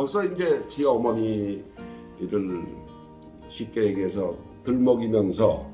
벌써 이제 지 어머니를 쉽게 얘기해서 들먹이면서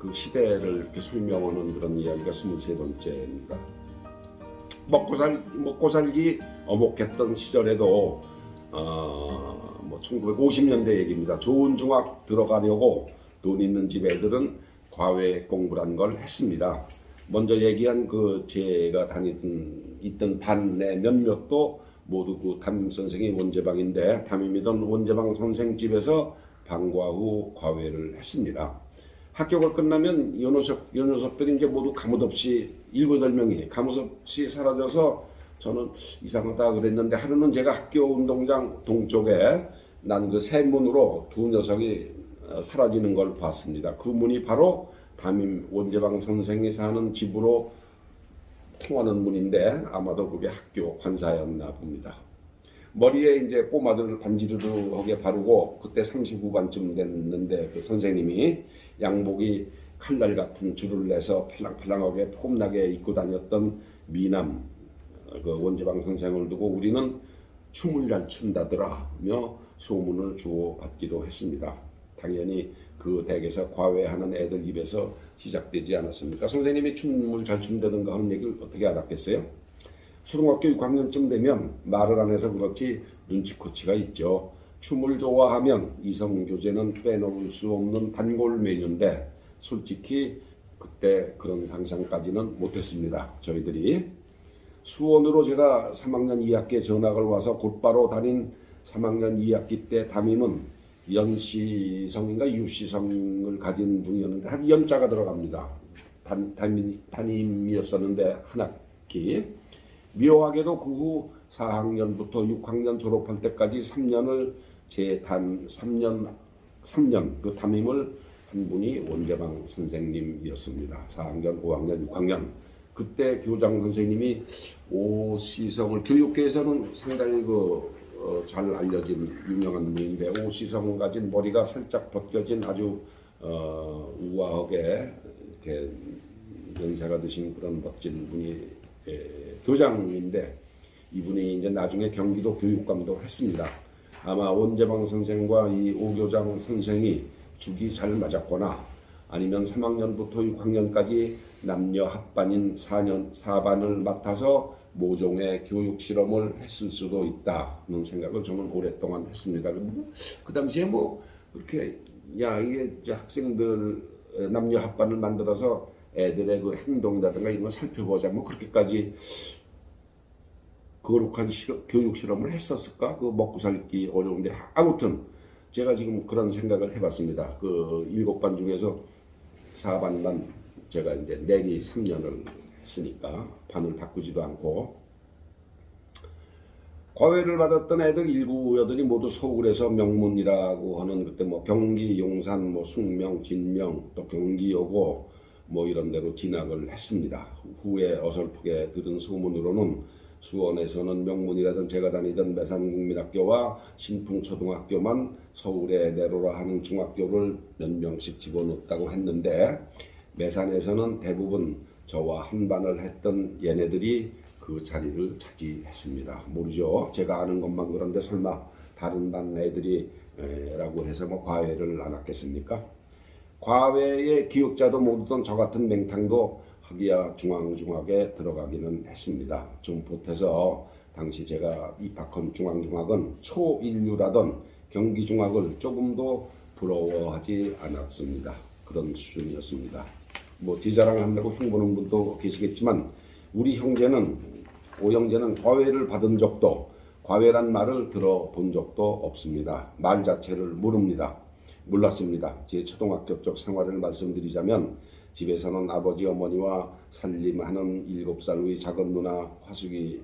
그 시대를 이렇게 설명하는 그런 이야기가 23번째입니다. 먹고 살 먹고 살기 어목했던 시절에도 어, 뭐 1950년대 얘기입니다. 좋은 중학 들어가려고 돈 있는 집 애들은 과외 공부란 걸 했습니다. 먼저 얘기한 그 제가 다니던 있던 반의 몇몇도 모두 그 담임 선생이 원재방인데 담임이던 원재방 선생 집에서 방과 후 과외를 했습니다. 학교가 끝나면 요 녀석, 요 녀석들이 이제 모두 가뭇 없이 일곱 명이 가뭇 없이 사라져서 저는 이상하다 그랬는데 하루는 제가 학교 운동장 동쪽에 난 그 새 문으로 두 녀석이 어, 사라지는 걸 봤습니다. 그 문이 바로 담임 원재방 선생이 사는 집으로 통하는 문인데 아마도 그게 학교 관사였나 봅니다. 머리에 이제 꼬마들 반지르르하게 바르고 그때 39반쯤 됐는데 그 선생님이 양복이 칼날 같은 줄을 내서 팔랑팔랑하게 폼나게 입고 다녔던 미남 어, 그 원재방 선생을 두고 우리는 춤을 잘 춘다더라며 소문을 주고받기도 했습니다. 당연히 그 댁에서 과외하는 애들 입에서 시작되지 않았습니까? 선생님이 춤을 잘 춘다든가 하는 얘기를 어떻게 알았겠어요? 초등학교 6학년쯤 되면 말을 안 해서 그렇지 눈치코치가 있죠. 춤을 좋아하면 이성 교제는 빼놓을 수 없는 단골 메뉴인데 솔직히 그때 그런 상상까지는 못했습니다. 저희들이 수원으로 제가 3학년 2학기에 전학을 와서 곧바로 다닌 3학년 2학기 때 담임은 연시성인가 유시성을 가진 분이었는데 한 연자가 들어갑니다. 단, 담임, 담임이었었는데 한 학기 묘하게도 그 후 4학년부터 6학년 졸업할 때까지 3년을 제 단 3년 3년 그 담임을 한 분이 원재방 선생님이었습니다. 4학년, 5학년, 6학년 그때 교장 선생님이 오시성을 교육계에서는 상당히 그 어, 잘 알려진 유명한 분인데 오시성 가진 머리가 살짝 벗겨진 아주 어, 우아하게 이렇게 연세가 드신 그런 멋진 분이 예, 교장인데 이분이 이제 나중에 경기도 교육감도 했습니다. 아마 원재방 선생과 이 오 교장 선생이 죽이 잘 맞았거나 아니면 3학년부터 6학년까지 남녀 합반인 4년 4반을 맡아서 모종의 교육 실험을 했을 수도 있다는 생각을 저는 오랫동안 했습니다. 그 당시에 뭐 그렇게 야 이게 학생들 남녀 합반을 만들어서 애들의 그 행동이라든가 이런 걸 살펴보자 뭐 그렇게까지 거룩한 실험, 교육 실험을 했었을까? 그 먹고 살기 어려운데 아무튼 제가 지금 그런 생각을 해봤습니다. 그 일곱 반 중에서 4반만 제가 이제 내리 3년을 했으니까 반을 바꾸지도 않고 과외를 받았던 애들 일구 여들이 모두 서울에서 명문이라고 하는 그때 뭐 경기 용산 뭐 숙명 진명 또 경기 여고 뭐 이런 데로 진학을 했습니다. 후에 어설프게 들은 소문으로는 수원에서는 명문이라던 제가 다니던 매산국민학교와 신풍초등학교만 서울에 내로라 하는 중학교를 몇 명씩 집어넣었다고 했는데 매산에서는 대부분 저와 한 반을 했던 얘네들이 그 자리를 차지했습니다. 모르죠. 제가 아는 것만 그런데 설마 다른 반 애들이 에, 라고 해서 뭐 과외를 안 했겠습니까? 과외의 기억자도 모르던 저 같은 맹탕도 학기야 중앙중학에 들어가기는 했습니다. 좀 보태서 당시 제가 입학한 중앙중학은 초인류라던 경기중학을 조금도 부러워하지 않았습니다. 그런 수준이었습니다. 뭐 지자랑 한다고 흉보는 분도 계시겠지만 우리 형제는 오형제는 과외를 받은 적도 과외란 말을 들어본 적도 없습니다. 말 자체를 모릅니다. 몰랐습니다. 제 초등학교 쪽 생활을 말씀드리자면 집에서는 아버지 어머니와 살림하는 일곱 살 위의 작은 누나 화숙이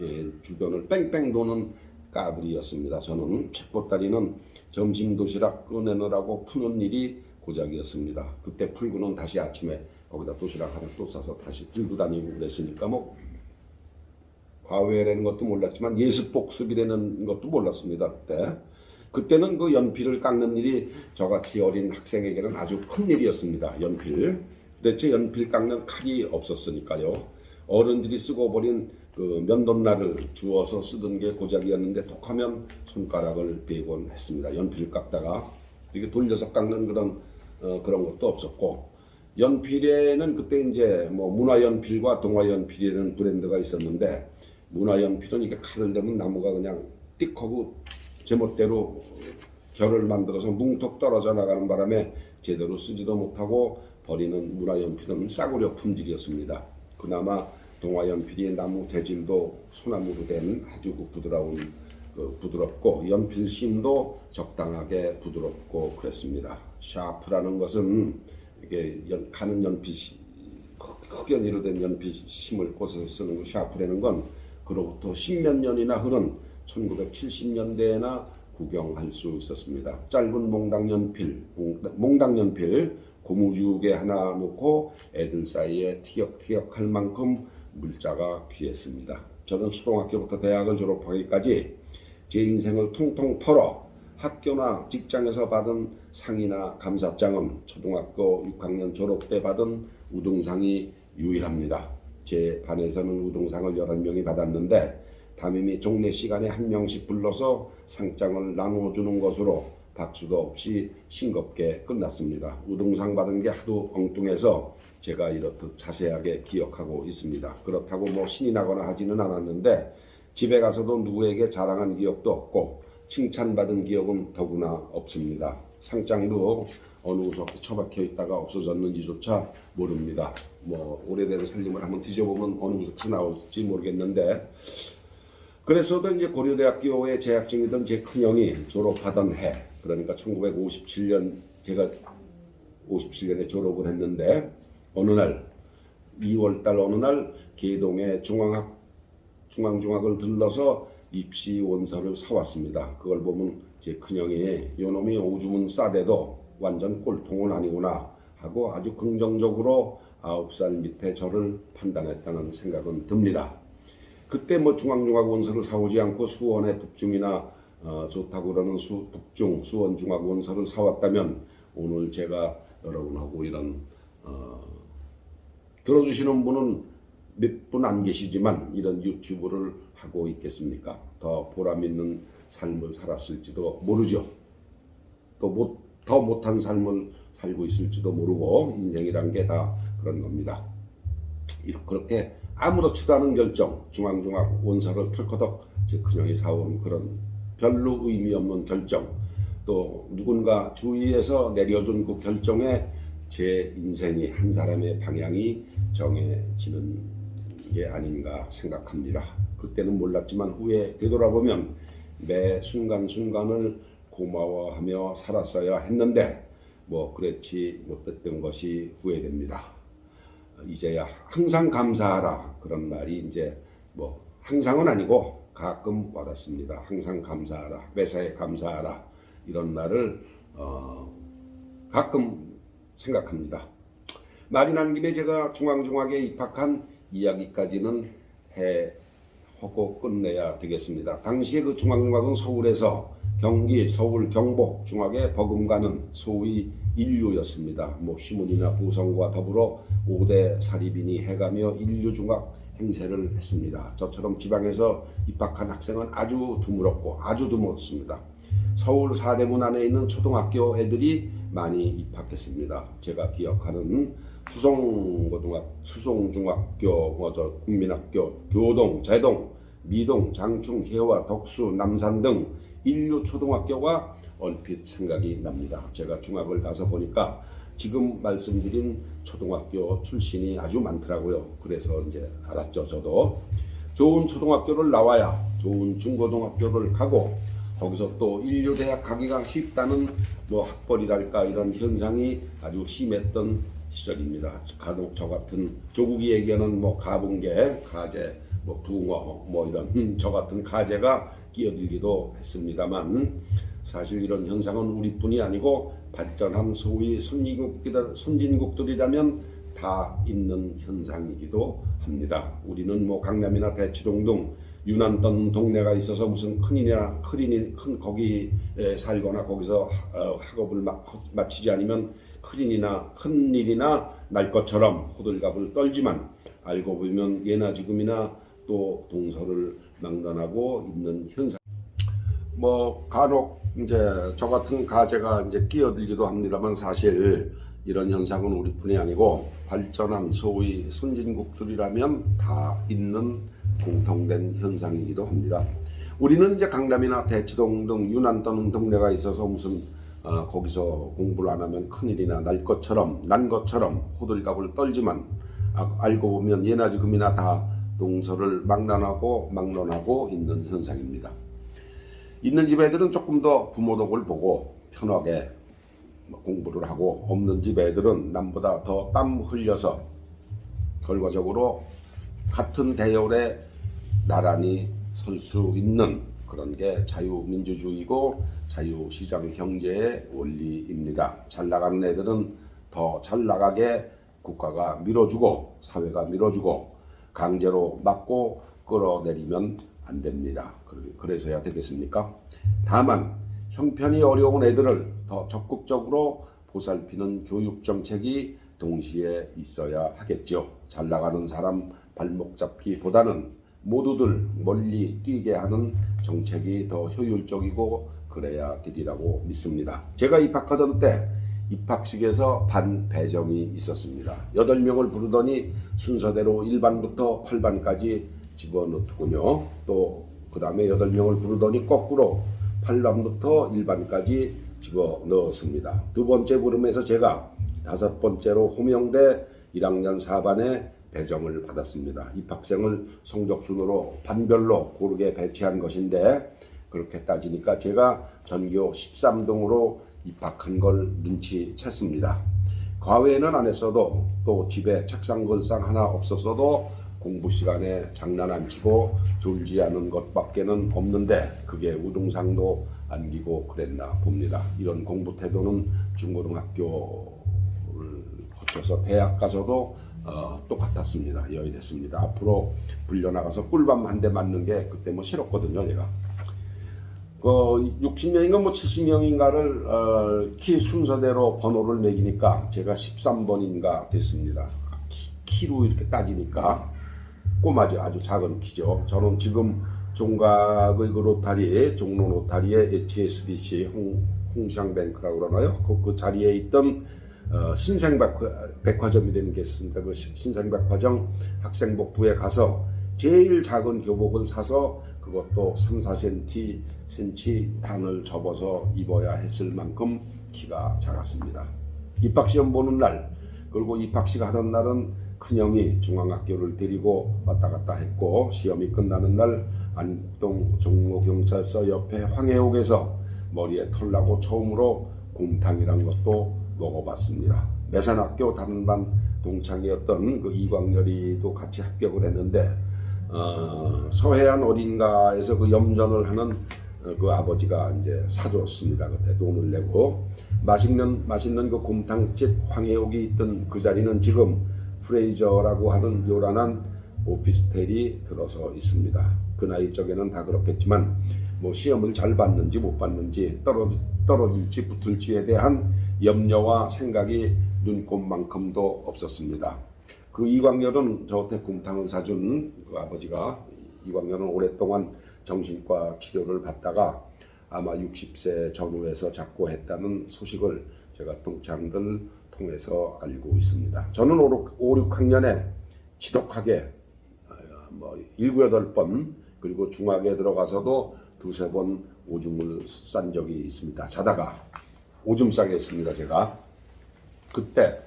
예, 주변을 뺑뺑 도는 까불이었습니다. 저는 책보따리는 점심 도시락 꺼내느라고 푸는 일이 고작이었습니다. 그때 풀고는 다시 아침에 거기다 도시락 하나 또 싸서 다시 들고 다니고 그랬으니까 뭐 과외라는 것도 몰랐지만 예습복습이라는 것도 몰랐습니다. 그때. 그때는 그 연필을 깎는 일이 저같이 어린 학생에게는 아주 큰 일이었습니다. 연필. 대체 연필 깎는 칼이 없었으니까요. 어른들이 쓰고 버린 그 면도날을 주워서 쓰던 게 고작이었는데 톡하면 손가락을 베곤 했습니다. 연필 깎다가 이게 돌려서 깎는 그런 어, 그런 것도 없었고 연필에는 그때 이제 뭐 문화연필과 동화연필이라는 브랜드가 있었는데 문화연필은 이게 칼을 대면 나무가 그냥 띡하고 제멋대로 결을 만들어서 뭉툭 떨어져 나가는 바람에 제대로 쓰지도 못하고 버리는 문화연필은 싸구려 품질이었습니다. 그나마 동화연필이 나무 재질도 소나무로 된 아주 그 부드러운 그 부드럽고 연필심도 적당하게 부드럽고 그랬습니다. 샤프라는 것은 이게 연, 가는 연필 흑연이로 된 연필심을 꽂아서 쓰는 그 샤프라는 건 그로부터 십몇 년이나 흐른 1970년대에나 구경할 수 있었습니다. 짧은 몽당 연필, 몽당 연필 고무줄에 하나 놓고 애들 사이에 티격태격할 만큼 물자가 귀했습니다. 저는 초등학교부터 대학을 졸업하기까지 제 인생을 통통 털어 학교나 직장에서 받은 상이나 감사장은 초등학교 6학년 졸업 때 받은 우등상이 유일합니다. 제 반에서는 우등상을 11명이 받았는데 담임이 종례 시간에 한 명씩 불러서 상장을 나눠주는 것으로 박수도 없이 싱겁게 끝났습니다. 우등상 받은 게 하도 엉뚱해서 제가 이렇듯 자세하게 기억하고 있습니다. 그렇다고 뭐 신이 나거나 하지는 않았는데 집에 가서도 누구에게 자랑한 기억도 없고 칭찬받은 기억은 더구나 없습니다. 상장도 어느 구석에 처박혀 있다가 없어졌는지조차 모릅니다. 뭐 오래된 살림을 한번 뒤져보면 어느 구석에 나올지 모르겠는데 그래서도 이제 고려대학교에 재학생이던 제 큰형이 졸업하던 해 그러니까 1957년 제가 57년에 졸업을 했는데 어느 날 2월달 어느 날 계동의 중앙학 중앙중학을 들러서 입시 원서를 사왔습니다. 그걸 보면 제 큰형이 요놈이 오줌은 싸대도 완전 꼴통은 아니구나 하고 아주 긍정적으로 아홉 살 밑에 저를 판단했다는 생각은 듭니다. 그때 뭐 중앙중학 원서를 사오지 않고 수원의 북중이나 어, 좋다고 그러는 수, 북중 수원중학 원서를 사왔다면 오늘 제가 여러분하고 이런 어, 들어주시는 분은 몇 분 안 계시지만 이런 유튜브를 하고 있겠습니까? 더 보람 있는 삶을 살았을지도 모르죠. 또 못, 더 못한 삶을 살고 있을지도 모르고 인생이란 게 다 그런 겁니다. 이렇게 아무렇지도 않은 결정, 중앙중학 원서를 털커덕 제 큰형이 사온 그런 별로 의미 없는 결정, 또 누군가 주위에서 내려준 그 결정에 제 인생이 한 사람의 방향이 정해지는 게 아닌가 생각합니다. 그때는 몰랐지만 후에 되돌아보면 매 순간순간을 고마워하며 살았어야 했는데 뭐 그렇지 못했던 것이 후회됩니다. 이제야 항상 감사하라 그런 말이 이제 뭐 항상은 아니고 가끔 와닿습니다. 항상 감사하라 매사에 감사하라 이런 말을 어 가끔 생각합니다. 말이 난 김에 제가 중앙중학에 입학한 이야기까지는 해 하고 끝내야 되겠습니다. 당시에 그 중앙중학은 서울에서 경기, 서울, 경북 중학에 버금가는 소위 인류였습니다. 뭐 시문이나 부성과 더불어 5대 사립인이 해가며 인류중학 행세를 했습니다. 저처럼 지방에서 입학한 학생은 아주 드물었고 아주 드물었습니다. 서울 사대문 안에 있는 초등학교 애들이 많이 입학했습니다. 제가 기억하는 수성고등학, 수성중학교, 뭐저 국민학교, 교동, 제동, 미동, 장충, 해와, 덕수, 남산 등 인류 초등학교가 얼핏 생각이 납니다. 제가 중학을 가서 보니까 지금 말씀드린 초등학교 출신이 아주 많더라고요. 그래서 이제 알았죠, 저도. 좋은 초등학교를 나와야 좋은 중고등학교를 가고 거기서 또 인류대학 가기가 쉽다는 뭐 학벌이랄까 이런 현상이 아주 심했던 시절입니다. 간혹 저 같은 조국이 얘기하는 뭐 가붕계, 가재, 뭐 붕어, 뭐 이런 음, 저 같은 가재가 끼어들기도 했습니다만 사실 이런 현상은 우리뿐이 아니고 발전한 소위 선진국들, 선진국들이라면 다 있는 현상이기도 합니다. 우리는 뭐 강남이나 대치동 등 유난 떠는 동네가 있어서 무슨 큰이나 큰인이 큰 거기에 살거나 거기서 어, 학업을 마, 마치지 않으면 큰일이나 큰 일이나 날 것처럼 호들갑을 떨지만 알고 보면 예나 지금이나 또 동서를 막론하고 있는 현상. 뭐 간혹 이제 저 같은 가재가 이제 끼어들기도 합니다만 사실 이런 현상은 우리뿐이 아니고 발전한 소위 선진국들이라면 다 있는 공통된 현상이기도 합니다. 우리는 이제 강남이나 대치동 등 유난 떠는 동네가 있어서 무슨 어, 거기서 공부를 안 하면 큰일이나 날 것처럼 난 것처럼 호들갑을 떨지만 아, 알고 보면 예나 지금이나 다 동서를 막론하고 막론하고 있는 현상입니다. 있는 집 애들은 조금 더 부모 덕을 보고 편하게 뭐 공부를 하고 없는 집 애들은 남보다 더 땀 흘려서 결과적으로 같은 대열에 나란히 설 수 있는 그런 게 자유민주주의고 자유시장 경제의 원리입니다. 잘 나가는 애들은 더 잘 나가게 국가가 밀어주고 사회가 밀어주고 강제로 막고 끌어내리면 안 됩니다. 그래서야 되겠습니까? 다만 형편이 어려운 애들을 더 적극적으로 보살피는 교육 정책이 동시에 있어야 하겠죠. 잘 나가는 사람 발목 잡기보다는 모두들 멀리 뛰게 하는 정책이 더 효율적이고 그래야 되리라고 믿습니다. 제가 입학하던 때 입학식에서 반 배정이 있었습니다. 8명을 부르더니 순서대로 1반부터 8반까지 집어넣더군요. 또 그 다음에 8명을 부르더니 거꾸로 8반부터 1반까지 집어넣었습니다. 두 번째 부름에서 제가 다섯 번째로 호명돼 1학년 4반에 배정을 받았습니다. 입학생을 성적순으로 반별로 고르게 배치한 것인데 그렇게 따지니까 제가 전교 13등으로 입학한 걸 눈치챘습니다. 과외는 안 했어도 또 집에 책상 걸상 하나 없었어도 공부 시간에 장난 안 치고 졸지 않은 것밖에는 없는데 그게 우등상도 안기고 그랬나 봅니다. 이런 공부 태도는 중고등학교를 거쳐서 대학 가서도 어, 똑같았습니다. 여의됐습니다. 앞으로 불려나가서 꿀밤 한 대 맞는 게 그때 뭐 싫었거든요, 제가. 그 60명인가 뭐 70명인가를 어, 키 순서대로 번호를 매기니까 제가 13번인가 됐습니다. 키, 키로 이렇게 따지니까 꼬마죠. 아주 작은 키죠. 저는 지금 종각의 그 로타리, 종로 로타리의 HSBC 홍, 홍샹뱅크라고 그러나요? 그, 그 자리에 있던 어, 신생백화점이라는 게 있습니다. 그 신- 신생백화점 학생복부에 가서 제일 작은 교복을 사서 그것도 3, 4cm 센치 단을 접어서 입어야 했을 만큼 키가 작았습니다. 입학시험 보는 날 그리고 입학식 하던 날은 큰형이 중앙학교를 데리고 왔다 갔다 했고 시험이 끝나는 날 안동 종로경찰서 옆에 황해옥에서 머리에 털 나고 처음으로 곰탕이란 것도 먹어봤습니다. 매산학교 다른 반 동창이었던 그 이광열이도 같이 합격을 했는데 어, 서해안 어딘가에서 그 염전을 하는 어, 그 아버지가 이제 사줬습니다. 그때 돈을 내고 맛있는 맛있는 그 곰탕집 황해옥이 있던 그 자리는 지금 프레이저라고 하는 요란한 오피스텔이 들어서 있습니다. 그 나이 쪽에는 다 그렇겠지만 뭐 시험을 잘 봤는지 못 봤는지 떨어 떨어질지 붙을지에 대한 염려와 생각이 눈꼽만큼도 없었습니다. 그 이광열은 저한테 곰탕을 사준 그 아버지가 이광열은 오랫동안 정신과 치료를 받다가 아마 60세 전후에서 잡고 했다는 소식을 제가 동창들 통해서 알고 있습니다. 저는 5, 6학년에 지독하게 어, 뭐 7, 8번 그리고 중학에 들어가서도 두세 번 오줌을 싼 적이 있습니다. 자다가 오줌 싸게 했습니다. 제가 그때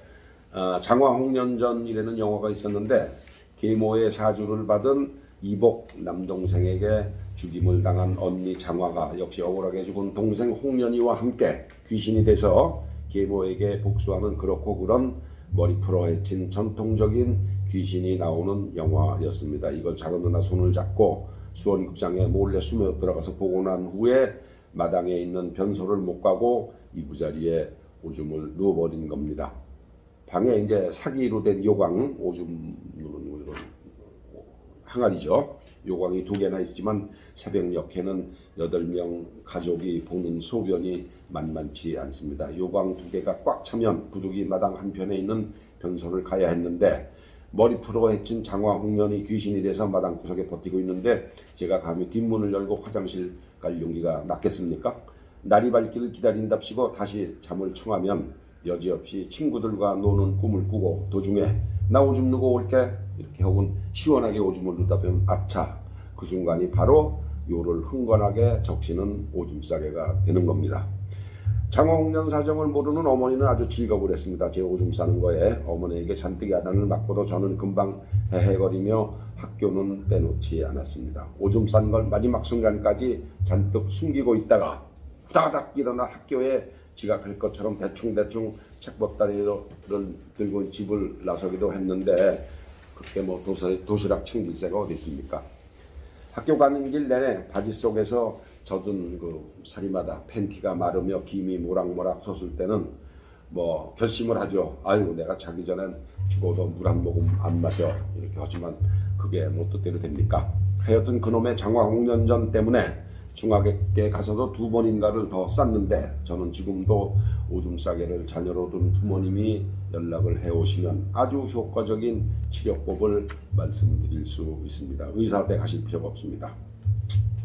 어, 장화홍련전 이라는 영화가 있었는데 계모의 사주를 받은 이복 남동생에게 죽임을 당한 언니 장화가 역시 억울하게 죽은 동생 홍련이와 함께 귀신이 돼서 계모에게 복수하는 그렇고 그런 머리 풀어 헤친 전통적인 귀신이 나오는 영화였습니다. 이걸 작은 누나 손을 잡고 수원극장에 몰래 숨어 들어가서 보고 난 후에 마당에 있는 변소를 못 가고 이부자리에 오줌을 누워버린 겁니다. 방에 이제 사기로 된 요광 오줌 이런 항아리죠. 요광이 두 개나 있지만 새벽녘에는 여덟 명 가족이 보는 소변이 만만치 않습니다. 요광 두 개가 꽉 차면 부득이 마당 한편에 있는 변소를 가야 했는데 머리 풀어 헤친 장화 홍련이 귀신이 돼서 마당 구석에 버티고 있는데 제가 감히 뒷문을 열고 화장실 갈 용기가 났겠습니까? 날이 밝기를 기다린답시고 다시 잠을 청하면 여지없이 친구들과 노는 꿈을 꾸고 도중에 나 오줌 누고 올게 이렇게 혹은 시원하게 오줌을 누다 보면 아차 그 순간이 바로 요를 흥건하게 적시는 오줌 싸개가 되는 겁니다. 장홍련 사정을 모르는 어머니는 아주 즐거울 했습니다. 제 오줌 싸는 거에 어머니에게 잔뜩 야단을 맞고도 저는 금방 헤헤거리며 학교는 빼놓지 않았습니다. 오줌 싼 걸 마지막 순간까지 잔뜩 숨기고 있다가 후다닥 일어나 학교에 지각할 것처럼 대충대충 책보따리를 들고 집을 나서기도 했는데 그게 뭐 도시, 도시락 챙길 새가 어디 있습니까? 학교 가는 길 내내 바지 속에서 젖은 그 사리마다 팬티가 마르며 김이 모락모락 솟을 때는 뭐 결심을 하죠. 아유 내가 자기 전엔 죽어도 물 한 모금 안 마셔 이렇게 하지만 그게 뭐 뜻대로 됩니까? 하여튼 그놈의 장화 홍련전 때문에 중학에 가서도 두 번인가를 더 쌌는데 저는 지금도 오줌 싸개를 자녀로 둔 부모님이 연락을 해오시면 아주 효과적인 치료법을 말씀드릴 수 있습니다. 의사한테 가실 필요가 없습니다.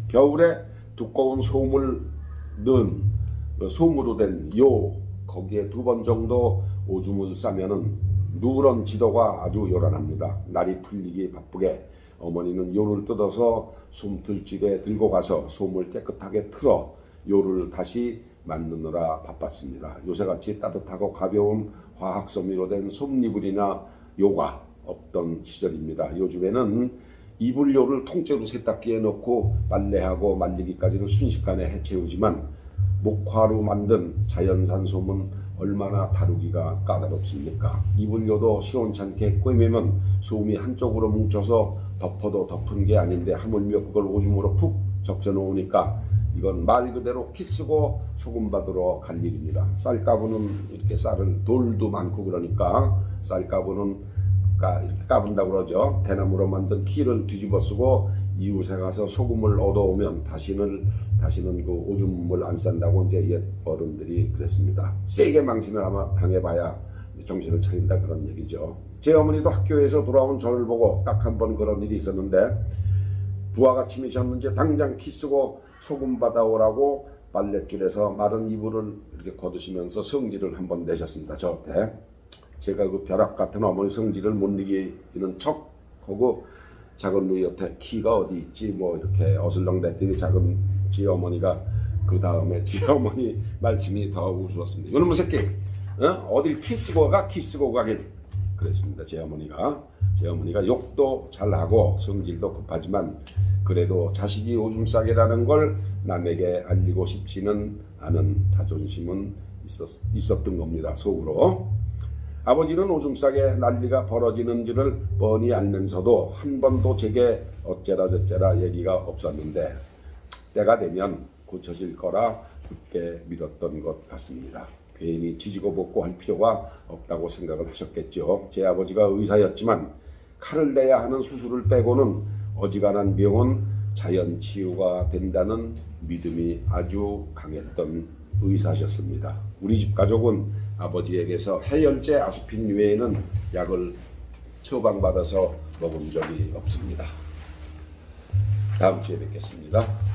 겨울에 두꺼운 솜을 넣은 그 솜으로 된 요 거기에 두 번 정도 오줌을 싸면은 누런 지도가 아주 요란합니다. 날이 풀리기 바쁘게 어머니는 요를 뜯어서 솜틀집에 들고 가서 솜을 깨끗하게 틀어 요를 다시 만드느라 바빴습니다. 요새같이 따뜻하고 가벼운 화학섬유로 된 솜이불이나 요가 없던 시절입니다. 요즘에는 이불요를 통째로 세탁기에 넣고 빨래하고 말리기까지를 순식간에 해채우지만 목화로 만든 자연산 솜은 얼마나 다루기가 까다롭습니까? 이불요도 시원찮게 꿰매면 솜이 한쪽으로 뭉쳐서 덮어도 덮은 게 아닌데 하물며 그걸 오줌으로 푹 적셔 놓으니까 이건 말 그대로 키 쓰고 소금 받으러 갈 일입니다. 쌀가루는 이렇게 쌀을 돌도 많고 그러니까 쌀가루는 까, 이렇게 까분다고 그러죠. 대나무로 만든 키를 뒤집어 쓰고 이웃에 가서 소금을 얻어오면 다시는 다시는 그 오줌을 안 싼다고 이제 옛 어른들이 그랬습니다. 세게 망신을 아마 당해봐야 정신을 차린다 그런 얘기죠. 제 어머니도 학교에서 돌아온 저를 보고 딱 한 번 그런 일이 있었는데 부하가 침이셨는지 당장 키 쓰고 소금 받아오라고 빨랫줄에서 마른 이불을 이렇게 걷으시면서 성질을 한 번 내셨습니다. 저한테. 제가 그 벼락 같은 어머니 성질을 못 이기는 척 하고 작은 누이 옆에 키가 어디 있지 뭐 이렇게 어슬렁 댔더니 작은 지 어머니가 그 다음에 지 어머니 말씀이 더 우스웠습니다. 이놈의 새끼 어? 딜키 쓰고 가키 쓰고 가길 그랬습니다. 제 어머니가 제 어머니가 욕도 잘하고 성질도 급하지만 그래도 자식이 오줌 싸개라는 걸 남에게 알리고 싶지는 않은 자존심은 있었, 있었던 겁니다. 속으로. 아버지는 오줌 싸게 난리가 벌어지는지를 뻔히 알면서도 한 번도 제게 어째라 저째라 얘기가 없었는데 때가 되면 고쳐질 거라 굳게 믿었던 것 같습니다. 괜히 지지고 볶고 할 필요가 없다고 생각을 하셨겠죠. 제 아버지가 의사였지만 칼을 내야 하는 수술을 빼고는 어지간한 병은 자연 치유가 된다는 믿음이 아주 강했던 의사셨습니다. 우리 집 가족은 아버지에게서 해열제 아스핀 외에는 약을 처방받아서 먹은 적이 없습니다. 다음 주에 뵙겠습니다.